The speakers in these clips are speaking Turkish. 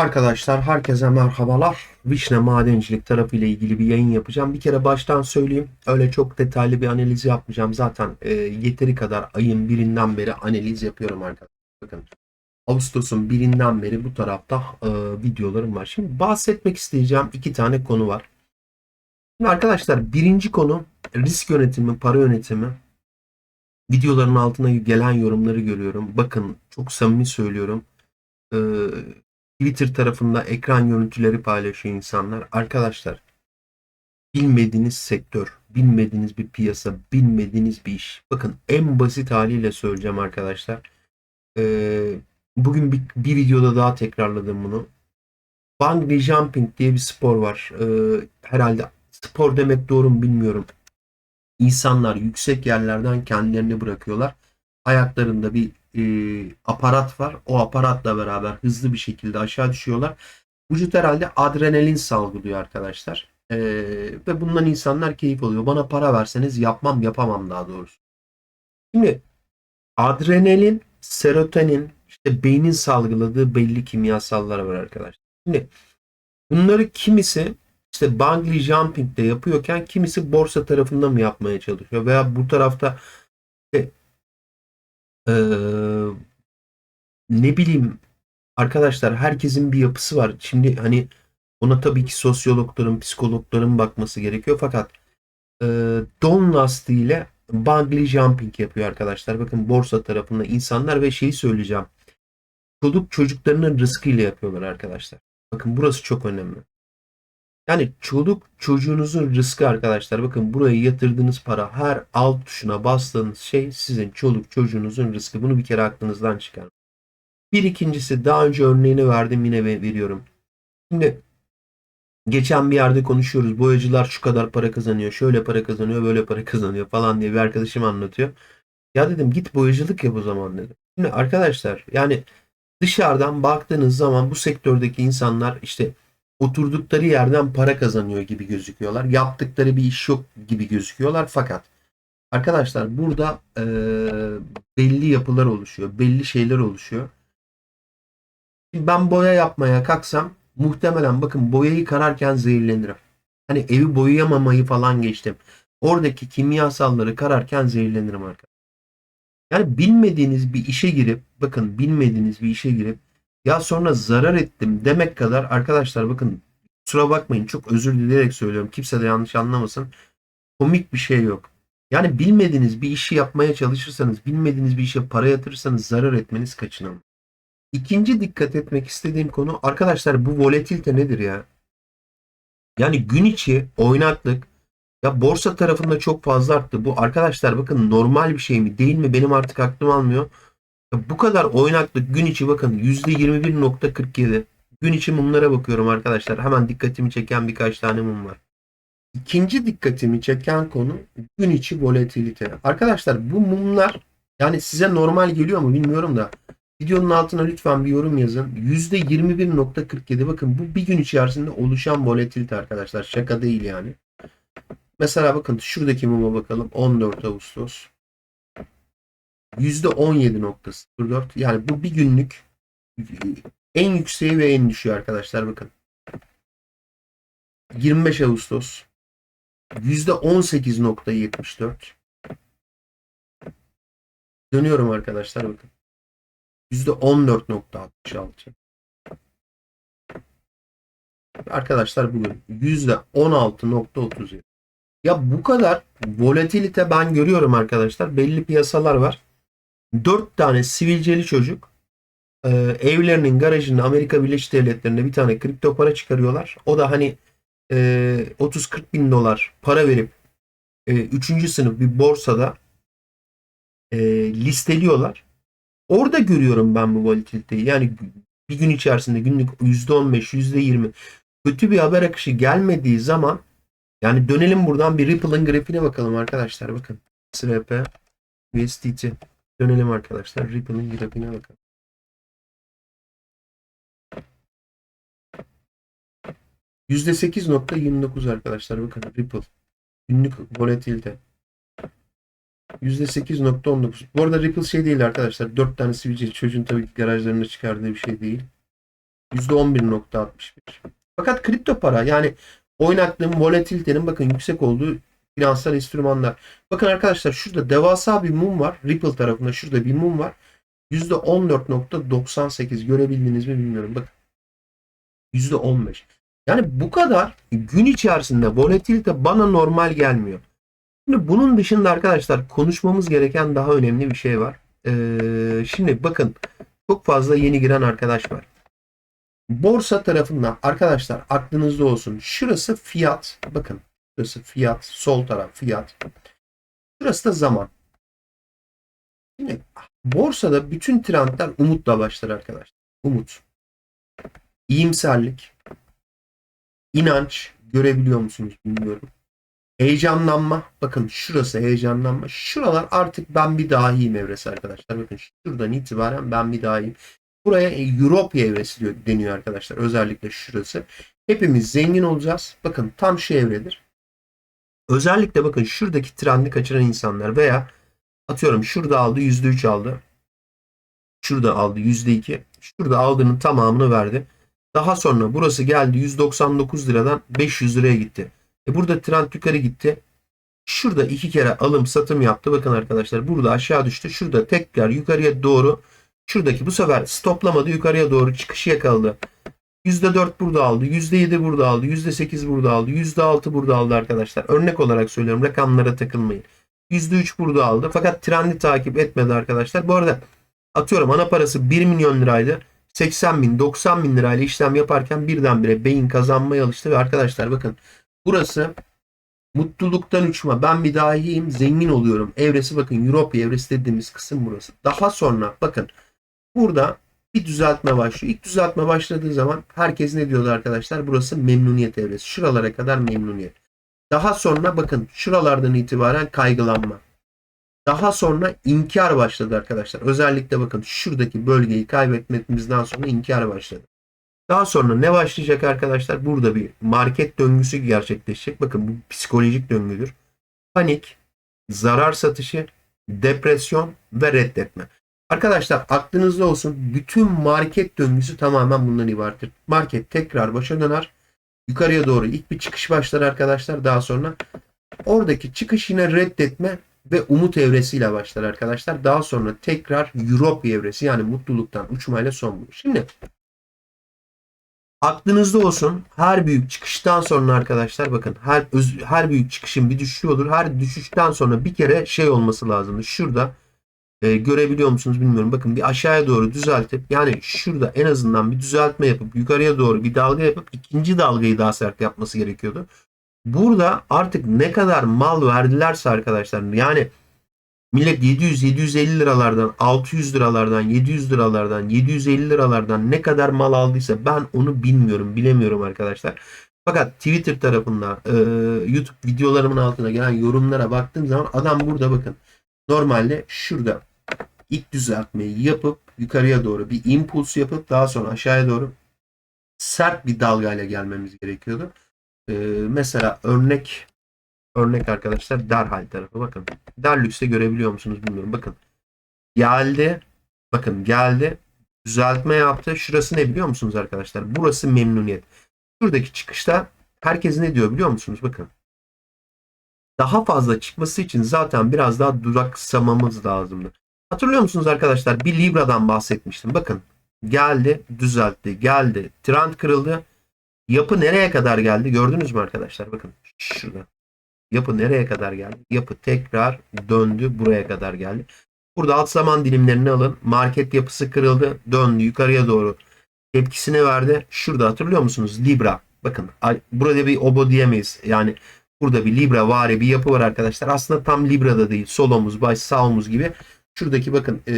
Arkadaşlar herkese merhabalar. Vişne madencilik tarafı ile ilgili bir yayın yapacağım. Bir kere baştan söyleyeyim. Öyle çok detaylı bir analiz yapmayacağım. Zaten e, yeteri kadar ayın birinden beri analiz yapıyorum arkadaşlar. Bakın Ağustos'un birinden beri bu tarafta e, videolarım var. Şimdi bahsetmek isteyeceğim iki tane konu var. Şimdi arkadaşlar birinci konu risk yönetimi, para yönetimi. Videoların altına gelen yorumları görüyorum. Bakın çok samimi söylüyorum. Ee, Twitter tarafında ekran görüntüleri paylaşıyor insanlar. Arkadaşlar bilmediğiniz sektör, bilmediğiniz bir piyasa, bilmediğiniz bir iş. Bakın en basit haliyle söyleyeceğim arkadaşlar. Ee, bugün bir, bir videoda daha tekrarladım bunu. Bungee jumping diye bir spor var. Ee, herhalde spor demek doğru mu bilmiyorum. İnsanlar yüksek yerlerden kendilerini bırakıyorlar. Ayaklarında bir e, aparat var. O aparatla beraber hızlı bir şekilde aşağı düşüyorlar. Vücut herhalde adrenalin salgılıyor arkadaşlar. E, ve bundan insanlar keyif alıyor. Bana para verseniz yapmam yapamam daha doğrusu. Şimdi adrenalin, serotonin, işte beynin salgıladığı belli kimyasallar var arkadaşlar. Şimdi bunları kimisi işte bungee jumping'de yapıyorken kimisi borsa tarafında mı yapmaya çalışıyor veya bu tarafta işte, eee, ne bileyim arkadaşlar herkesin bir yapısı var. Şimdi hani ona tabii ki sosyologların, psikologların bakması gerekiyor fakat eee don lastiğiyle bungee jumping yapıyor arkadaşlar. Bakın borsa tarafında insanlar ve şeyi söyleyeceğim. Çocuk çocuklarının rızkıyla yapıyorlar arkadaşlar. Bakın burası çok önemli. Yani çoluk çocuğunuzun rızkı arkadaşlar. Bakın buraya yatırdığınız para her alt tuşuna bastığınız şey sizin çoluk çocuğunuzun rızkı. Bunu bir kere aklınızdan çıkarın. Bir ikincisi daha önce örneğini verdim yine ve- veriyorum. Şimdi geçen bir yerde konuşuyoruz. Boyacılar şu kadar para kazanıyor, şöyle para kazanıyor, böyle para kazanıyor falan diye bir arkadaşım anlatıyor. Ya dedim git boyacılık yap o zaman dedim. Şimdi arkadaşlar yani dışarıdan baktığınız zaman bu sektördeki insanlar işte oturdukları yerden para kazanıyor gibi gözüküyorlar. Yaptıkları bir iş yok gibi gözüküyorlar. Fakat arkadaşlar burada eee, belli yapılar oluşuyor. Belli şeyler oluşuyor. Şimdi Ben boya yapmaya kalksam muhtemelen bakın boyayı kararken zehirlenirim. Hani evi boyayamamayı falan geçtim. Oradaki kimyasalları kararken zehirlenirim arkadaşlar. Yani bilmediğiniz bir işe girip bakın bilmediğiniz bir işe girip ya sonra zarar ettim demek kadar arkadaşlar bakın kusura bakmayın çok özür dileyerek söylüyorum. Kimse de yanlış anlamasın. Komik bir şey yok. Yani bilmediğiniz bir işi yapmaya çalışırsanız, bilmediğiniz bir işe para yatırırsanız zarar etmeniz kaçınılmaz. İkinci dikkat etmek istediğim konu arkadaşlar bu volatilite nedir ya? Yani gün içi oynaklık ya borsa tarafında çok fazla arttı. Bu arkadaşlar bakın normal bir şey mi değil mi benim artık aklım almıyor. Bu kadar oynaklık gün içi bakın %21.47. Gün içi mumlara bakıyorum arkadaşlar. Hemen dikkatimi çeken birkaç tane mum var. İkinci dikkatimi çeken konu gün içi volatilite. Arkadaşlar bu mumlar yani size normal geliyor mu bilmiyorum da videonun altına lütfen bir yorum yazın. %21.47 bakın bu bir gün içerisinde oluşan volatilite arkadaşlar. Şaka değil yani. Mesela bakın şuradaki muma bakalım. 14 Ağustos. %17.04 yani bu bir günlük en yükseği ve en düşüğü arkadaşlar bakın. 25 Ağustos %18.74 Dönüyorum arkadaşlar bakın. %14.66 Arkadaşlar bugün %16.37 Ya bu kadar volatilite ben görüyorum arkadaşlar. Belli piyasalar var. 4 tane sivilceli çocuk e, evlerinin garajında Amerika Birleşik Devletleri'nde bir tane kripto para çıkarıyorlar. O da hani e, 30-40 bin dolar para verip 3. sınıf bir borsada e, listeliyorlar. Orada görüyorum ben bu volatiliteyi. Yani bir gün içerisinde günlük %15, %20 kötü bir haber akışı gelmediği zaman yani dönelim buradan bir Ripple'ın grafiğine bakalım arkadaşlar. Bakın. SRP, USDT. Dönelim arkadaşlar. Ripple'ın grafiğine bakalım. %8.29 arkadaşlar. Bakın Ripple. Günlük volatilite. %8.19. Bu arada Ripple şey değil arkadaşlar. 4 tane sivilce çocuğun tabii ki garajlarında çıkardığı bir şey değil. %11.61. Fakat kripto para yani oynaklığın, volatilitenin bakın yüksek olduğu finansal enstrümanlar. Bakın arkadaşlar şurada devasa bir mum var. Ripple tarafında şurada bir mum var. %14.98 görebildiniz mi bilmiyorum. Bakın. %15. Yani bu kadar gün içerisinde volatilite bana normal gelmiyor. Şimdi bunun dışında arkadaşlar konuşmamız gereken daha önemli bir şey var. Ee, şimdi bakın çok fazla yeni giren arkadaş var. Borsa tarafından arkadaşlar aklınızda olsun. Şurası fiyat. Bakın şurası fiyat. Sol taraf fiyat. Şurası da zaman. Şimdi borsada bütün trendler umutla başlar arkadaşlar. Umut. İyimserlik. inanç görebiliyor musunuz bilmiyorum. Heyecanlanma. Bakın şurası heyecanlanma. Şuralar artık ben bir dahiyim evresi arkadaşlar. Bakın şuradan itibaren ben bir dahiyim. Buraya Europa evresi deniyor arkadaşlar. Özellikle şurası. Hepimiz zengin olacağız. Bakın tam şu evredir. Özellikle bakın şuradaki trendi kaçıran insanlar veya atıyorum şurada aldı %3 aldı. Şurada aldı %2. Şurada aldığının tamamını verdi. Daha sonra burası geldi 199 liradan 500 liraya gitti. E burada trend yukarı gitti. Şurada iki kere alım satım yaptı. Bakın arkadaşlar burada aşağı düştü. Şurada tekrar yukarıya doğru şuradaki bu sefer stoplamadı yukarıya doğru çıkışı yakaladı. %4 burada aldı. %7 burada aldı. %8 burada aldı. %6 burada aldı arkadaşlar. Örnek olarak söylüyorum. Rakamlara takılmayın. %3 burada aldı. Fakat trendi takip etmedi arkadaşlar. Bu arada atıyorum ana parası 1 milyon liraydı. 80 bin 90 bin lirayla işlem yaparken birdenbire beyin kazanmaya alıştı ve arkadaşlar bakın burası mutluluktan uçma ben bir dahiyim zengin oluyorum evresi bakın Europa evresi dediğimiz kısım burası. Daha sonra bakın burada bir düzeltme başlıyor. İlk düzeltme başladığı zaman herkes ne diyordu arkadaşlar? Burası memnuniyet evresi. Şuralara kadar memnuniyet. Daha sonra bakın şuralardan itibaren kaygılanma. Daha sonra inkar başladı arkadaşlar. Özellikle bakın şuradaki bölgeyi kaybetmemizden sonra inkar başladı. Daha sonra ne başlayacak arkadaşlar? Burada bir market döngüsü gerçekleşecek. Bakın bu psikolojik döngüdür. Panik, zarar satışı, depresyon ve reddetme. Arkadaşlar aklınızda olsun bütün market döngüsü tamamen bundan ibarettir. Market tekrar başa döner. Yukarıya doğru ilk bir çıkış başlar arkadaşlar. Daha sonra oradaki çıkış yine reddetme ve umut evresiyle başlar arkadaşlar. Daha sonra tekrar Europe evresi yani mutluluktan uçmayla son bulur. Şimdi aklınızda olsun her büyük çıkıştan sonra arkadaşlar bakın her her büyük çıkışın bir düşüşü olur. Her düşüşten sonra bir kere şey olması lazımdır. Şurada e, görebiliyor musunuz bilmiyorum. Bakın bir aşağıya doğru düzeltip yani şurada en azından bir düzeltme yapıp yukarıya doğru bir dalga yapıp ikinci dalgayı daha sert yapması gerekiyordu. Burada artık ne kadar mal verdilerse arkadaşlar yani millet 700-750 liralardan 600 liralardan 700 liralardan 750 liralardan ne kadar mal aldıysa ben onu bilmiyorum bilemiyorum arkadaşlar. Fakat Twitter tarafından e, YouTube videolarımın altına gelen yorumlara baktığım zaman adam burada bakın normalde şurada ilk düzeltmeyi yapıp yukarıya doğru bir impuls yapıp daha sonra aşağıya doğru sert bir dalgayla gelmemiz gerekiyordu. Ee, mesela örnek örnek arkadaşlar derhal tarafı bakın. Derlüks'te görebiliyor musunuz bilmiyorum. Bakın geldi bakın geldi düzeltme yaptı. Şurası ne biliyor musunuz arkadaşlar? Burası memnuniyet. Şuradaki çıkışta herkes ne diyor biliyor musunuz? Bakın daha fazla çıkması için zaten biraz daha duraksamamız lazımdı. Hatırlıyor musunuz arkadaşlar? Bir Libra'dan bahsetmiştim. Bakın geldi, düzeltti, geldi, trend kırıldı. Yapı nereye kadar geldi? Gördünüz mü arkadaşlar? Bakın şurada. Yapı nereye kadar geldi? Yapı tekrar döndü buraya kadar geldi. Burada alt zaman dilimlerini alın. Market yapısı kırıldı. Döndü yukarıya doğru. Tepkisini verdi. Şurada hatırlıyor musunuz? Libra. Bakın burada bir obo diyemeyiz. Yani burada bir Libra vari bir yapı var arkadaşlar. Aslında tam Libra'da değil. Sol omuz, baş, sağ omuz gibi. Şuradaki bakın e,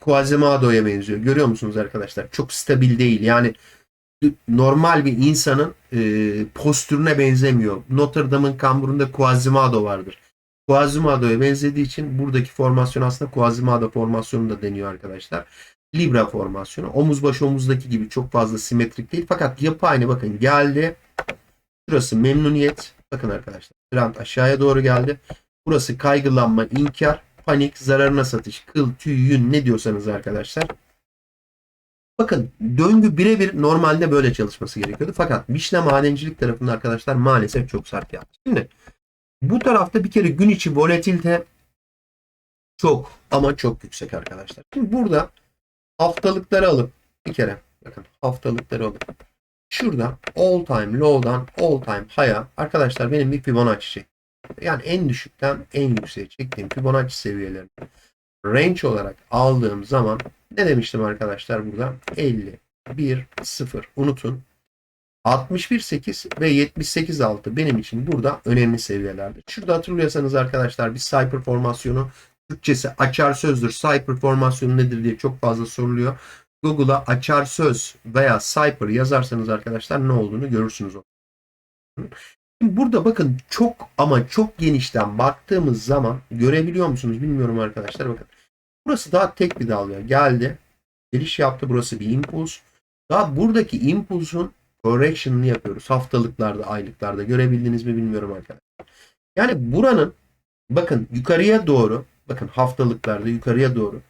Quasimodo'ya benziyor. Görüyor musunuz arkadaşlar? Çok stabil değil. Yani normal bir insanın e, postürüne benzemiyor. Notre Dame'ın kamburunda Quasimodo vardır. Quasimodo'ya benzediği için buradaki formasyon aslında Quasimodo formasyonu da deniyor arkadaşlar. Libra formasyonu. Omuz baş omuzdaki gibi çok fazla simetrik değil. Fakat yapı aynı bakın geldi. Burası memnuniyet. Bakın arkadaşlar. Trend aşağıya doğru geldi. Burası kaygılanma, inkar, panik, zararına satış, kıl, tüy, yün ne diyorsanız arkadaşlar. Bakın döngü birebir normalde böyle çalışması gerekiyordu. Fakat vişne madencilik tarafında arkadaşlar maalesef çok sert yaptı. Şimdi bu tarafta bir kere gün içi volatilite çok ama çok yüksek arkadaşlar. Şimdi burada haftalıkları alıp bir kere bakın haftalıkları alıp şurada all time low'dan all time high'a arkadaşlar benim bir Fibonacci. Yani en düşükten en yükseğe çektiğim Fibonacci seviyelerini range olarak aldığım zaman ne demiştim arkadaşlar burada? 50, 1, 0 unutun. 61.8 ve 78.6 benim için burada önemli seviyelerdir. Şurada hatırlıyorsanız arkadaşlar bir Cypher formasyonu Türkçesi açar sözdür. Cypher formasyonu nedir diye çok fazla soruluyor. Google'a açar söz veya Cypher yazarsanız arkadaşlar ne olduğunu görürsünüz. Burada bakın çok ama çok genişten baktığımız zaman görebiliyor musunuz bilmiyorum arkadaşlar bakın. Burası daha tek bir dalga geldi. Geliş yaptı. Burası bir impuls. Daha buradaki impulsun correction'ını yapıyoruz. Haftalıklarda, aylıklarda. Görebildiniz mi bilmiyorum arkadaşlar. Yani buranın bakın yukarıya doğru bakın haftalıklarda yukarıya doğru.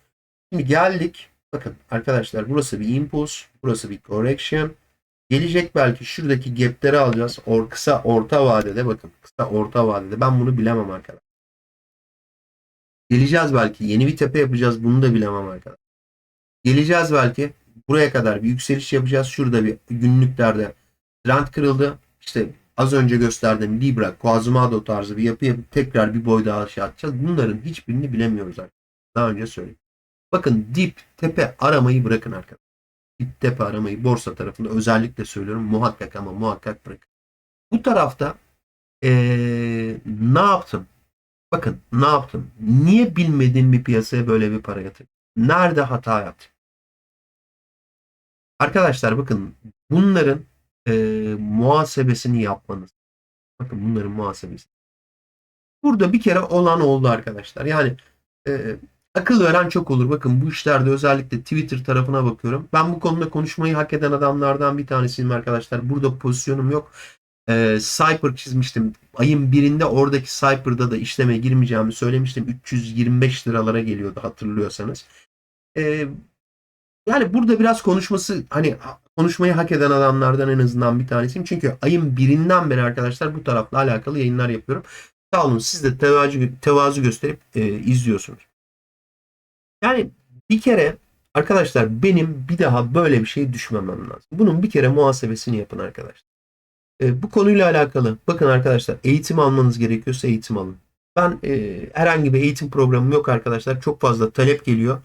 Şimdi geldik. Bakın arkadaşlar burası bir impuls. Burası bir correction. Gelecek belki şuradaki gap'leri alacağız. Or, kısa orta vadede bakın. Kısa orta vadede. Ben bunu bilemem arkadaşlar. Geleceğiz belki. Yeni bir tepe yapacağız. Bunu da bilemem arkadaşlar. Geleceğiz belki. Buraya kadar bir yükseliş yapacağız. Şurada bir günlüklerde trend kırıldı. İşte az önce gösterdiğim Libra, Quasimodo tarzı bir yapı yapıp tekrar bir boy daha aşağı atacağız. Bunların hiçbirini bilemiyoruz arkadaşlar. Daha önce söyledim. Bakın dip, tepe aramayı bırakın arkadaşlar. Dip, tepe aramayı borsa tarafında özellikle söylüyorum. Muhakkak ama muhakkak bırakın. Bu tarafta ee, ne yaptım? Bakın ne yaptım? Niye bilmediğim bir piyasaya böyle bir para yatırdım? Nerede hata yaptım? Arkadaşlar bakın bunların e, muhasebesini yapmanız. Bakın bunların muhasebesi. Burada bir kere olan oldu arkadaşlar. Yani e, akıl veren çok olur. Bakın bu işlerde özellikle Twitter tarafına bakıyorum. Ben bu konuda konuşmayı hak eden adamlardan bir tanesiyim arkadaşlar. Burada pozisyonum yok e, Cypher çizmiştim. Ayın birinde oradaki Cypher'da da işleme girmeyeceğimi söylemiştim. 325 liralara geliyordu hatırlıyorsanız. E, yani burada biraz konuşması hani konuşmayı hak eden adamlardan en azından bir tanesiyim. Çünkü ayın birinden beri arkadaşlar bu tarafla alakalı yayınlar yapıyorum. Sağ olun siz de tevazu, tevazu gösterip e, izliyorsunuz. Yani bir kere arkadaşlar benim bir daha böyle bir şey düşmemem lazım. Bunun bir kere muhasebesini yapın arkadaşlar. E, bu konuyla alakalı bakın arkadaşlar eğitim almanız gerekiyorsa eğitim alın. Ben e, herhangi bir eğitim programım yok arkadaşlar. Çok fazla talep geliyor.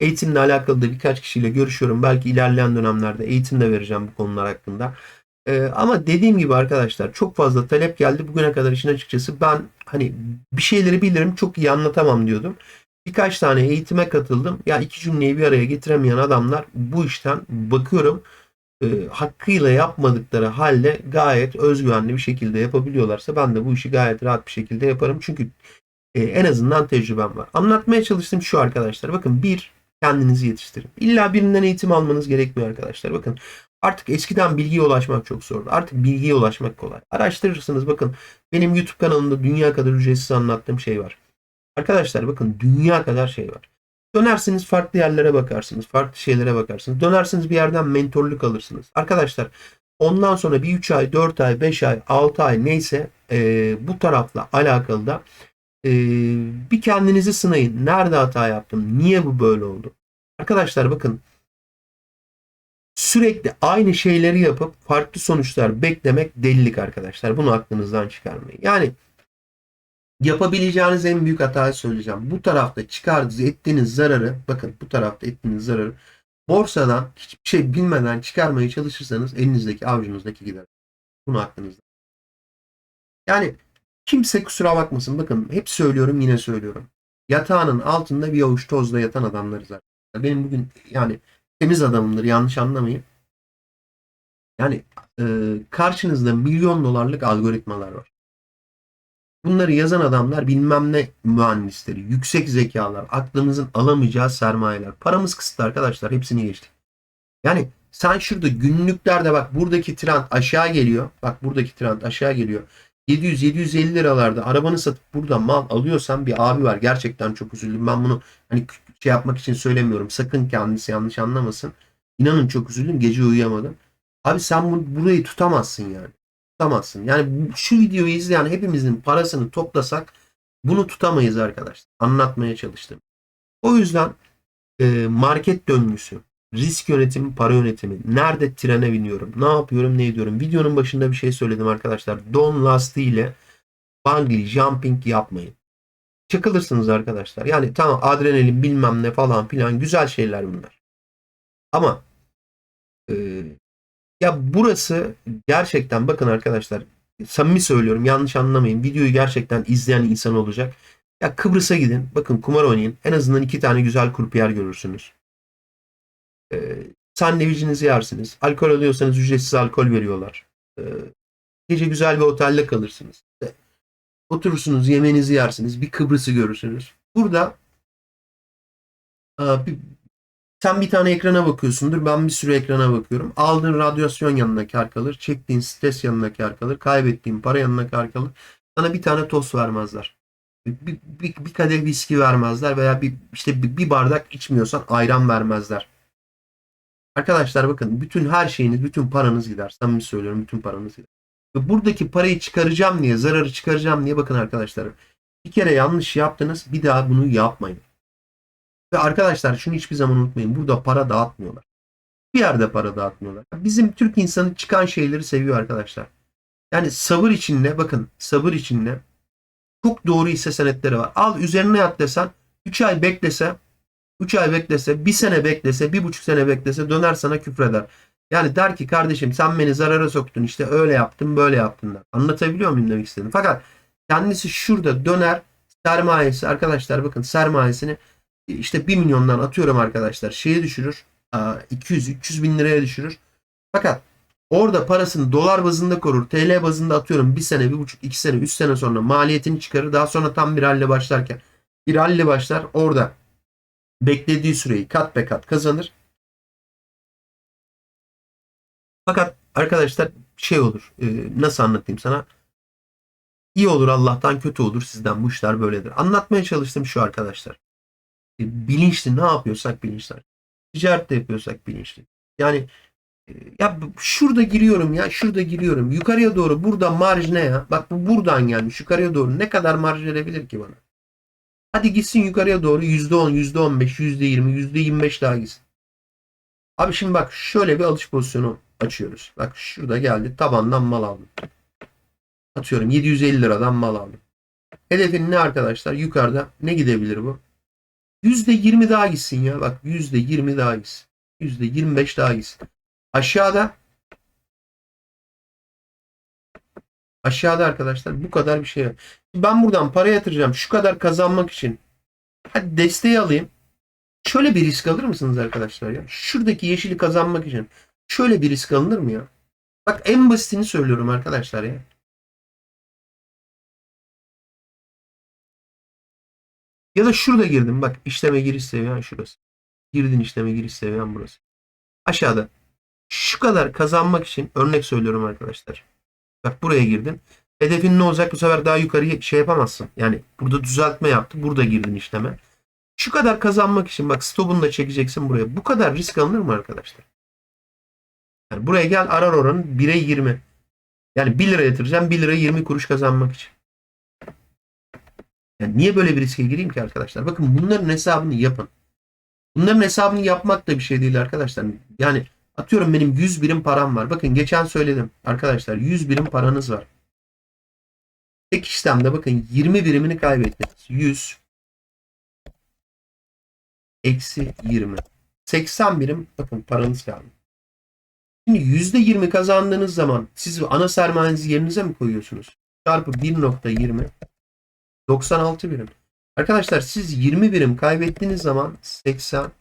Eğitimle alakalı da birkaç kişiyle görüşüyorum. Belki ilerleyen dönemlerde eğitim de vereceğim bu konular hakkında. E, ama dediğim gibi arkadaşlar çok fazla talep geldi. Bugüne kadar işin açıkçası ben hani bir şeyleri bilirim çok iyi anlatamam diyordum. Birkaç tane eğitime katıldım. Ya iki cümleyi bir araya getiremeyen adamlar bu işten bakıyorum e, hakkıyla yapmadıkları halde gayet özgüvenli bir şekilde yapabiliyorlarsa ben de bu işi gayet rahat bir şekilde yaparım. Çünkü e, en azından tecrübem var. Anlatmaya çalıştığım şu arkadaşlar. Bakın bir kendinizi yetiştirin. İlla birinden eğitim almanız gerekmiyor arkadaşlar. Bakın artık eskiden bilgiye ulaşmak çok zordu. Artık bilgiye ulaşmak kolay. Araştırırsınız. Bakın benim YouTube kanalımda dünya kadar ücretsiz anlattığım şey var. Arkadaşlar bakın dünya kadar şey var. Dönersiniz farklı yerlere bakarsınız. Farklı şeylere bakarsınız. Dönersiniz bir yerden mentorluk alırsınız. Arkadaşlar ondan sonra bir 3 ay, 4 ay, 5 ay, 6 ay neyse e, bu tarafla alakalı da e, bir kendinizi sınayın. Nerede hata yaptım? Niye bu böyle oldu? Arkadaşlar bakın sürekli aynı şeyleri yapıp farklı sonuçlar beklemek delilik arkadaşlar. Bunu aklınızdan çıkarmayın. Yani yapabileceğiniz en büyük hatayı söyleyeceğim. Bu tarafta çıkardığınız ettiğiniz zararı bakın bu tarafta ettiğiniz zararı borsadan hiçbir şey bilmeden çıkarmaya çalışırsanız elinizdeki avucunuzdaki gider. Bunu aklınızda. Yani kimse kusura bakmasın. Bakın hep söylüyorum yine söylüyorum. Yatağının altında bir avuç tozla yatan adamlarız arkadaşlar. Benim bugün yani temiz adamımdır yanlış anlamayın. Yani e, karşınızda milyon dolarlık algoritmalar var. Bunları yazan adamlar bilmem ne mühendisleri, yüksek zekalar, aklımızın alamayacağı sermayeler. Paramız kısıtlı arkadaşlar. Hepsini geçtik. Yani sen şurada günlüklerde bak buradaki trend aşağı geliyor. Bak buradaki trend aşağı geliyor. 700-750 liralarda arabanı satıp burada mal alıyorsan bir abi var. Gerçekten çok üzüldüm. Ben bunu hani şey yapmak için söylemiyorum. Sakın kendisi yanlış anlamasın. İnanın çok üzüldüm. Gece uyuyamadım. Abi sen bu, burayı tutamazsın yani. Tutamazsın. Yani şu videoyu izleyen hepimizin parasını toplasak bunu tutamayız arkadaşlar. Anlatmaya çalıştım. O yüzden e, market döngüsü, risk yönetimi, para yönetimi, nerede trene biniyorum, ne yapıyorum, ne ediyorum. Videonun başında bir şey söyledim arkadaşlar. Don lastiği ile bungee jumping yapmayın. Çakılırsınız arkadaşlar. Yani tamam adrenalin bilmem ne falan filan güzel şeyler bunlar. Ama ya burası gerçekten bakın arkadaşlar samimi söylüyorum yanlış anlamayın. Videoyu gerçekten izleyen insan olacak. Ya Kıbrıs'a gidin. Bakın kumar oynayın. En azından iki tane güzel kurpiyer görürsünüz. Ee, sandviçinizi yersiniz. Alkol alıyorsanız ücretsiz alkol veriyorlar. Ee, gece güzel bir otelde kalırsınız. İşte oturursunuz, yemeğinizi yersiniz. Bir Kıbrıs'ı görürsünüz. Burada sen bir tane ekrana bakıyorsundur. Ben bir sürü ekrana bakıyorum. Aldığın radyasyon yanına kar kalır. Çektiğin stres yanına kar kalır. Kaybettiğin para yanına kar kalır. Sana bir tane tost vermezler. Bir, bir, bir kadeh viski vermezler veya bir işte bir, bir bardak içmiyorsan ayran vermezler. Arkadaşlar bakın bütün her şeyiniz, bütün paranız gider. Samimi söylüyorum bütün paranız gider. Ve buradaki parayı çıkaracağım diye, zararı çıkaracağım diye bakın arkadaşlar. Bir kere yanlış yaptınız, bir daha bunu yapmayın. Ve arkadaşlar şunu hiçbir zaman unutmayın. Burada para dağıtmıyorlar. Bir yerde para dağıtmıyorlar. Bizim Türk insanı çıkan şeyleri seviyor arkadaşlar. Yani sabır içinde bakın sabır içinde çok doğru hisse senetleri var. Al üzerine yat desen 3 ay beklese 3 ay beklese, 1 sene beklese, 1,5 sene beklese döner sana küfreder. Yani der ki kardeşim sen beni zarara soktun işte öyle yaptın böyle yaptın der. Anlatabiliyor muyum demek istedim. Fakat kendisi şurada döner sermayesi arkadaşlar bakın sermayesini işte 1 milyondan atıyorum arkadaşlar şeye düşürür 200-300 bin liraya düşürür. Fakat orada parasını dolar bazında korur. TL bazında atıyorum 1 sene, 1,5, 2 sene, 3 sene sonra maliyetini çıkarır. Daha sonra tam bir halle başlarken bir halle başlar orada beklediği süreyi kat be kat kazanır. Fakat arkadaşlar şey olur. e, nasıl anlatayım sana? İyi olur Allah'tan kötü olur sizden bu işler böyledir. Anlatmaya çalıştım şu arkadaşlar. E, bilinçli ne yapıyorsak bilinçli. Ticaret de yapıyorsak bilinçli. Yani e, ya şurada giriyorum ya şurada giriyorum. Yukarıya doğru burada marj ne ya? Bak bu buradan gelmiş yukarıya doğru. Ne kadar marj verebilir ki bana? Hadi gitsin yukarıya doğru %10, %15, %20, %25 daha gitsin. Abi şimdi bak şöyle bir alış pozisyonu açıyoruz. Bak şurada geldi tabandan mal aldım. Atıyorum 750 liradan mal aldım. Hedefin ne arkadaşlar? Yukarıda ne gidebilir bu? %20 daha gitsin ya. Bak %20 daha gitsin. %25 daha gitsin. Aşağıda aşağıda arkadaşlar bu kadar bir şey var. Ben buradan para yatıracağım. Şu kadar kazanmak için. Hadi desteği alayım. Şöyle bir risk alır mısınız arkadaşlar ya? Şuradaki yeşili kazanmak için. Şöyle bir risk alınır mı ya? Bak en basitini söylüyorum arkadaşlar ya. Ya da şurada girdim. Bak işleme giriş seviyen şurası. Girdin işleme giriş seviyen burası. Aşağıda. Şu kadar kazanmak için örnek söylüyorum arkadaşlar. Bak buraya girdin. Hedefin ne olacak bu sefer daha yukarıya şey yapamazsın. Yani burada düzeltme yaptı. Burada girdin işleme. Şu kadar kazanmak için bak stopunu da çekeceksin buraya. Bu kadar risk alınır mı arkadaşlar? Yani buraya gel arar oranı 1'e 20. Yani 1 lira yatıracağım 1 lira 20 kuruş kazanmak için. Yani niye böyle bir riske gireyim ki arkadaşlar? Bakın bunların hesabını yapın. Bunların hesabını yapmak da bir şey değil arkadaşlar. Yani atıyorum benim 100 birim param var. Bakın geçen söyledim arkadaşlar 100 birim paranız var. Tek işlemde bakın 20 birimini kaybettiniz. 100 eksi 20. 80 birim bakın paranız kaldı. Şimdi %20 kazandığınız zaman siz ana sermayenizi yerinize mi koyuyorsunuz? Çarpı 1.20 96 birim. Arkadaşlar siz 20 birim kaybettiğiniz zaman 80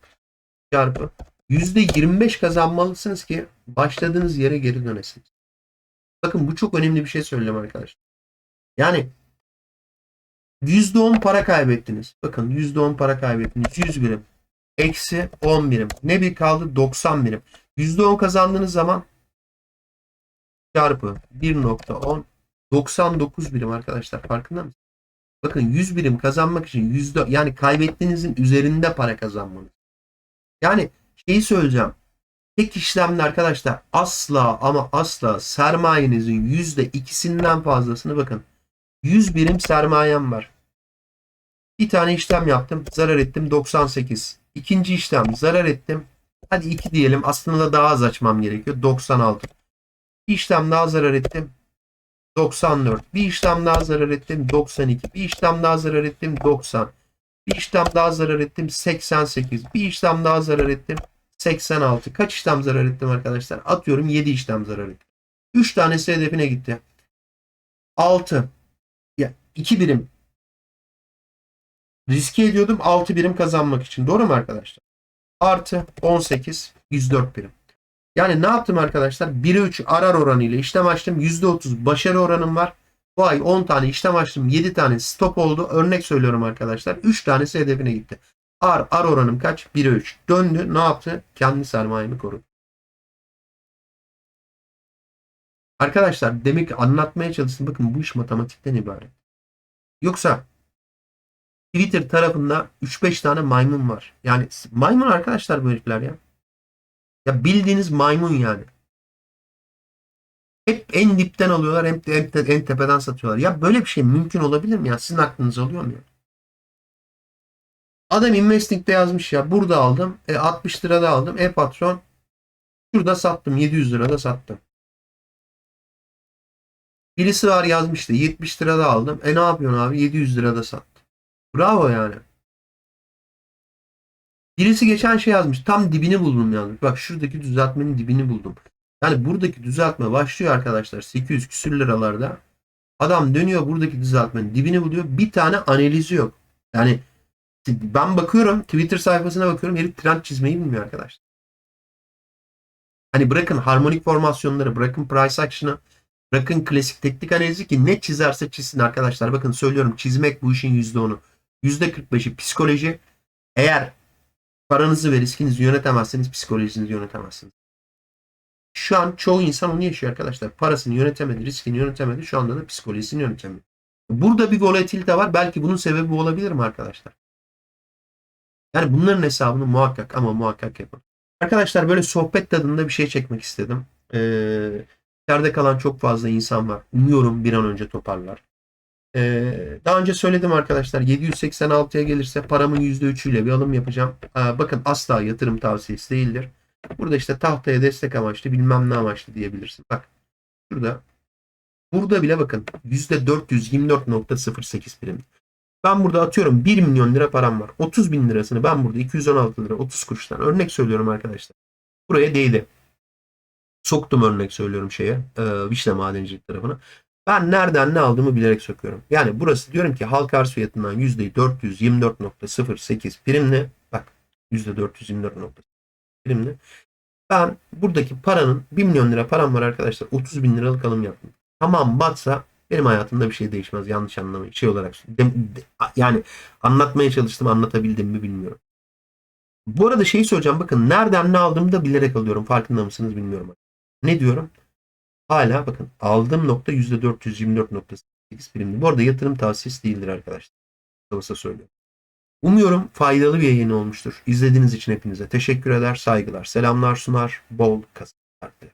çarpı %25 kazanmalısınız ki başladığınız yere geri dönesiniz. Bakın bu çok önemli bir şey söyleyeyim arkadaşlar. Yani %10 para kaybettiniz. Bakın %10 para kaybettiniz. 100 birim. Eksi 10 birim. Ne bir kaldı? 90 birim. %10 kazandığınız zaman çarpı 1.10 99 birim arkadaşlar. Farkında mısınız? Bakın 100 birim kazanmak için yüzde yani kaybettiğinizin üzerinde para kazanmanız. Yani şeyi söyleyeceğim. Tek işlemde arkadaşlar asla ama asla sermayenizin yüzde ikisinden fazlasını bakın. 100 birim sermayem var. Bir tane işlem yaptım. Zarar ettim 98. İkinci işlem zarar ettim. Hadi 2 diyelim. Aslında daha az açmam gerekiyor. 96. Bir işlem daha zarar ettim. 94. Bir işlem daha zarar ettim. 92. Bir işlem daha zarar ettim. 90. Bir işlem daha zarar ettim. 88. Bir işlem daha zarar ettim. 86. Kaç işlem zarar ettim arkadaşlar? Atıyorum 7 işlem zarar ettim. 3 tanesi hedefine gitti. 6. Ya 2 birim riske ediyordum 6 birim kazanmak için. Doğru mu arkadaşlar? Artı 18 104 birim. Yani ne yaptım arkadaşlar? 1'e 3 arar oranı ile işlem açtım. %30 başarı oranım var. Bu ay 10 tane işlem açtım. 7 tane stop oldu. Örnek söylüyorum arkadaşlar. 3 tanesi hedefine gitti. Ar, ar oranım kaç? 1'e 3. Döndü. Ne yaptı? Kendi sermayemi korudu. Arkadaşlar demek ki anlatmaya çalıştım. Bakın bu iş matematikten ibaret. Yoksa Twitter tarafında 3-5 tane maymun var. Yani maymun arkadaşlar bu herifler ya. Ya bildiğiniz maymun yani. Hep en dipten alıyorlar hem de en, en tepeden satıyorlar. Ya böyle bir şey mümkün olabilir mi ya? Sizin aklınız alıyor mu ya? Adam Investing'de yazmış ya. Burada aldım. E, 60 lirada aldım. E patron şurada sattım. 700 lirada sattım. Birisi var yazmıştı. 70 lirada aldım. E ne yapıyorsun abi? 700 lirada sattım. Bravo yani. Birisi geçen şey yazmış. Tam dibini buldum yazmış. Bak şuradaki düzeltmenin dibini buldum. Yani buradaki düzeltme başlıyor arkadaşlar 800 küsür liralarda. Adam dönüyor buradaki düzeltmenin dibini buluyor. Bir tane analizi yok. Yani ben bakıyorum Twitter sayfasına bakıyorum herif trend çizmeyi bilmiyor arkadaşlar. Hani bırakın harmonik formasyonları, bırakın price action'ı, bırakın klasik teknik analizi ki ne çizerse çizsin arkadaşlar. Bakın söylüyorum çizmek bu işin %10'u. %45'i psikoloji. Eğer paranızı ve riskinizi yönetemezseniz psikolojinizi yönetemezsiniz. Şu an çoğu insan onu yaşıyor arkadaşlar. Parasını yönetemedi, riskini yönetemedi. Şu anda da psikolojisini yönetemiyor. Burada bir volatilite var. Belki bunun sebebi olabilir mi arkadaşlar? Yani bunların hesabını muhakkak ama muhakkak yapın. Arkadaşlar böyle sohbet tadında bir şey çekmek istedim. Ee, içeride kalan çok fazla insan var. Umuyorum bir an önce toparlar. Ee, daha önce söyledim arkadaşlar 786'ya gelirse paramın %3'üyle bir alım yapacağım. Aa, bakın asla yatırım tavsiyesi değildir. Burada işte tahtaya destek amaçlı bilmem ne amaçlı diyebilirsin. Bak şurada burada bile bakın %424.08 prim. Ben burada atıyorum 1 milyon lira param var. 30 bin lirasını ben burada 216 lira 30 kuruştan örnek söylüyorum arkadaşlar. Buraya değdi. Soktum örnek söylüyorum şeye. E, Vişne madencilik tarafına. Ben nereden ne aldığımı bilerek söküyorum. Yani burası diyorum ki halka arz fiyatından %424.08 primli. Bak %424.08 primli. Ben buradaki paranın 1 milyon lira param var arkadaşlar. 30 bin liralık alım yaptım. Tamam batsa benim hayatımda bir şey değişmez. Yanlış anlamayın. Şey olarak yani anlatmaya çalıştım anlatabildim mi bilmiyorum. Bu arada şeyi söyleyeceğim. Bakın nereden ne aldığımı da bilerek alıyorum. Farkında mısınız bilmiyorum. Ne diyorum? Hala bakın aldığım nokta %424.8 primli. Bu arada yatırım tavsiyesi değildir arkadaşlar. Kısa söylüyorum. Umuyorum faydalı bir yayın olmuştur. İzlediğiniz için hepinize teşekkür eder, saygılar, selamlar sunar, bol kazançlar dilerim.